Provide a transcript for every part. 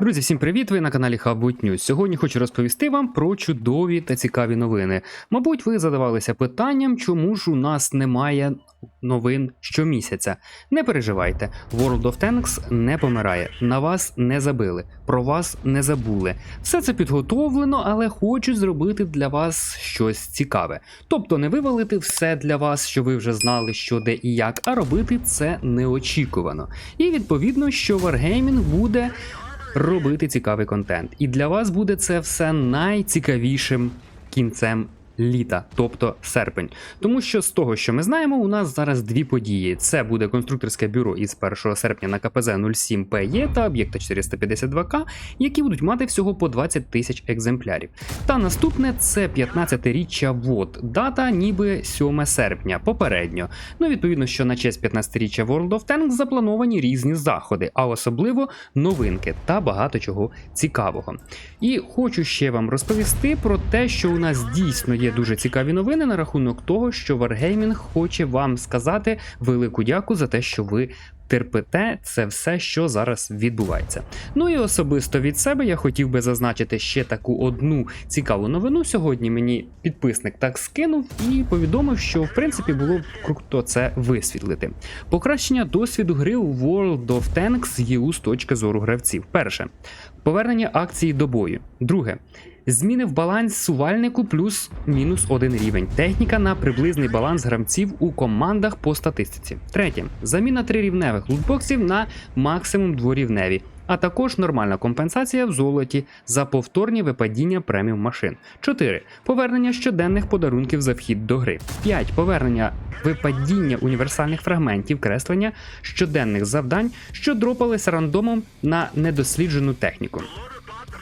Друзі, всім привіт! Ви на каналі Hubwood News. Сьогодні хочу розповісти вам про чудові та цікаві новини. Мабуть, ви задавалися питанням, чому ж у нас немає новин щомісяця. Не переживайте, World of Tanks не помирає, на вас не забили, про вас не забули. Все це підготовлено, але хочу зробити для вас щось цікаве. Тобто не вивалити все для вас, що ви вже знали, що де і як, а робити це неочікувано. І відповідно, що Wargaming буде робити цікавий контент. І для вас буде це все найцікавішим кінцем. Літа, тобто серпень, тому що з того, що ми знаємо, у нас зараз дві події: це буде конструкторське бюро із 1 серпня на КПЗ 07 ПЕ та об'єкта 452К, які будуть мати всього по 20 тисяч екземплярів. Та наступне це 15-річчя ВОД, дата ніби 7 серпня, попередньо. Ну, відповідно, що на честь 15-річчя World of Tanks заплановані різні заходи, а особливо новинки та багато чого цікавого. І хочу ще вам розповісти про те, що у нас дійсно є дуже цікаві новини на рахунок того, що Wargaming хоче вам сказати велику дяку за те, що ви. Терпите це все, що зараз відбувається. Ну і особисто від себе я хотів би зазначити ще таку одну цікаву новину. Сьогодні мені підписник так скинув і повідомив, що в принципі було б круто це висвітлити. Покращення досвіду гри у World of Tanks ЄУ з точки зору гравців. Перше повернення акції до бою. Друге. Зміни в баланс сувальнику плюс мінус один рівень. Техніка на приблизний баланс гравців у командах по статистиці. Третє. Заміна трирівневих лутбоксів на максимум дворівневі. А також нормальна компенсація в золоті за повторні випадіння преміум машин. 4. Повернення щоденних подарунків за вхід до гри. 5. Повернення випадіння універсальних фрагментів креслення щоденних завдань, що дропалися рандомом на недосліджену техніку.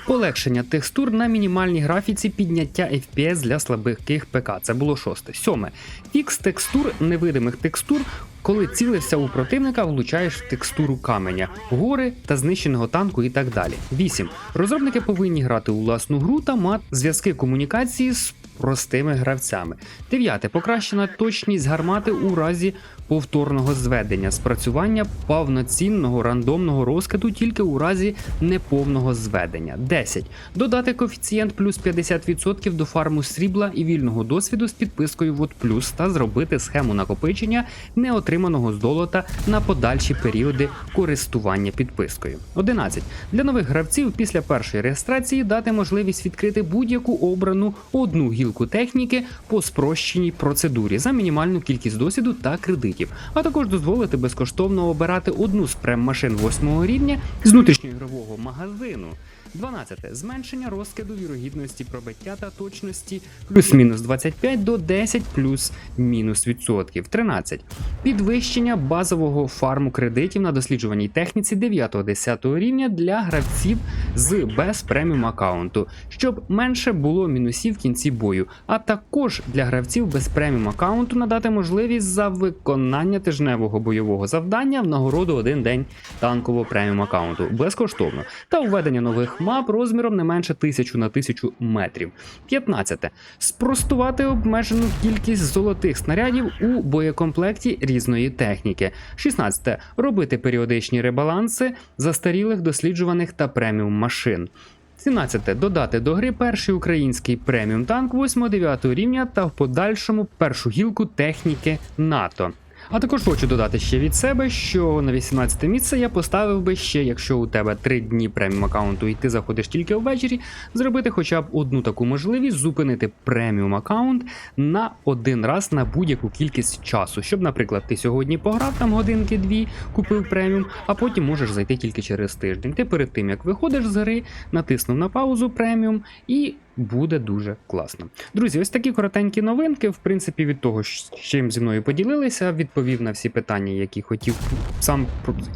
Полегшення текстур на мінімальній графіці підняття FPS для слабких ПК. Це було шосте. Сьоме. Фікс текстур невидимих текстур. Коли цілився у противника, влучаєш в текстуру каменя, гори та знищеного танку і так далі. 8. Розробники повинні грати у власну гру та мати зв'язки комунікації з простими гравцями. 9. Покращена точність гармати у разі повторного зведення, спрацювання повноцінного рандомного розкиду тільки у разі неповного зведення. 10. Додати коефіцієнт плюс 50% до фарму срібла і вільного досвіду з підпискою Вот плюс та зробити схему накопичення неотриманого золота на подальші періоди користування підпискою. 11. Для нових гравців після першої реєстрації дати можливість відкрити будь-яку обрану одну гілку техніки по спрощеній процедурі за мінімальну кількість досвіду та кредитів, а також дозволити безкоштовно обирати одну з прем-машин восьмого рівня з внутрішньоігрового магазину. 12. Зменшення розкиду вірогідності пробиття та точності плюс-мінус 25 до 10 плюс-мінус відсотків. 13. Підвищення базового фарму кредитів на досліджуваній техніці 9-10 рівня для гравців з без преміум аккаунту, щоб менше було мінусів в кінці бою, а також для гравців без преміум аккаунту надати можливість за виконання тижневого бойового завдання в нагороду один день танкового преміум аккаунту безкоштовно та введення нових мап розміром не менше 1000 на 1000 метрів. 15. Спростувати обмежену кількість золотих снарядів у боєкомплекті різної техніки. 16. Робити періодичні ребаланси застарілих досліджуваних та преміум машин. 17. Додати до гри перший український преміум танк 8-9 рівня та в подальшому першу гілку техніки НАТО. А також хочу додати ще від себе, що на 18 місце я поставив би ще, якщо у тебе 3 дні преміум аккаунту і ти заходиш тільки ввечері, зробити хоча б одну таку можливість зупинити преміум аккаунт на один раз на будь-яку кількість часу. Щоб, наприклад, ти сьогодні пограв там годинки-дві, купив преміум, а потім можеш зайти тільки через тиждень. Ти перед тим як виходиш з гри, натиснув на паузу преміум і буде дуже класно. Друзі, ось такі коротенькі новинки. В принципі, від того, з чим зі мною поділилися, відповів на всі питання, які хотів сам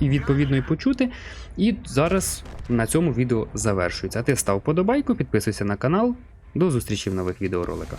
і відповідно і почути. І зараз на цьому відео завершується. А ти став подобайку, підписуйся на канал. До зустрічі в нових відеороликах.